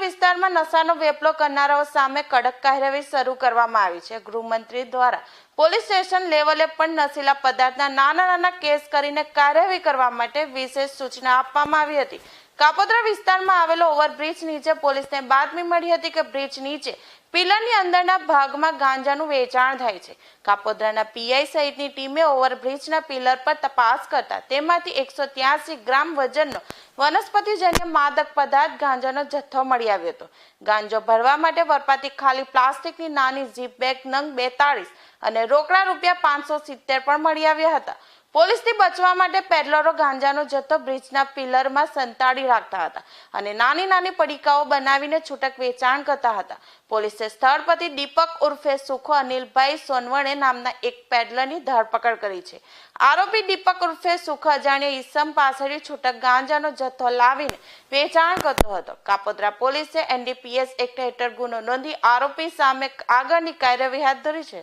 નશાનો વેપલો કરનારાઓ સામે કડક કાર્યવાહી શરૂ કરવામાં આવી છે. ગૃહમંત્રી દ્વારા પોલીસ સ્ટેશન લેવલે પણ નશીલા પદાર્થના નાના નાના કેસ કરીને કાર્યવાહી કરવા માટે વિશેષ સૂચના આપવામાં આવી હતી. કાપોદ્રા વિસ્તારમાં આવેલો ઓવરબ્રિજ નીચે પોલીસને બાતમી મળી હતી કે બ્રિજ નીચે પિલરની અંદરના ભાગમાં ગાંજાનું વેચાણ થાય છે. કાપોદ્રાના પીઆઈ સહિતની ટીમે ઓવરબ્રિજના પિલર પર તપાસ કરતા તેમાંથી એકસો ગ્રામ વજનનો વનસ્પતિજન્ય માદક પદાર્થ ગાંજાનો જથ્થો મળી આવ્યો હતો. ગાંજો ભરવા માટે વરપાતી ખાલી પ્લાસ્ટિકની નાની ઝીપ બેગ નંગ બેતાળીસ અને રોકડા રૂપિયા પાંચસો સિત્તેર પણ મળી આવ્યા હતા. પોલીસથી બચવા માટે પેડલરો ગાંજાનો જથ્થો બ્રિજના પિલરમાં સંતાડી રાખતા હતા અને નાની નાની પડીકાઓ બનાવીને છૂટક વેચાણ કરતા હતા. પોલીસે સ્થળ પરથી દીપક ઉર્ફે સુખો અનિલભાઈ સોનવણે નામના એક પેડલરની ધરપકડ કરી છે. આરોપી દીપક ઉર્ફે સુખ અજાણ્યા ઈસમ પાસેથી છૂટક ગાંજાનો જથ્થો લાવીને વેચાણ કરતો હતો. કાપોદ્રા પોલીસે એનડીપીએસ એક્ટ હેઠળ ગુનો નોંધી આરોપી સામે આગળની કાર્યવાહી હાથ ધરી છે.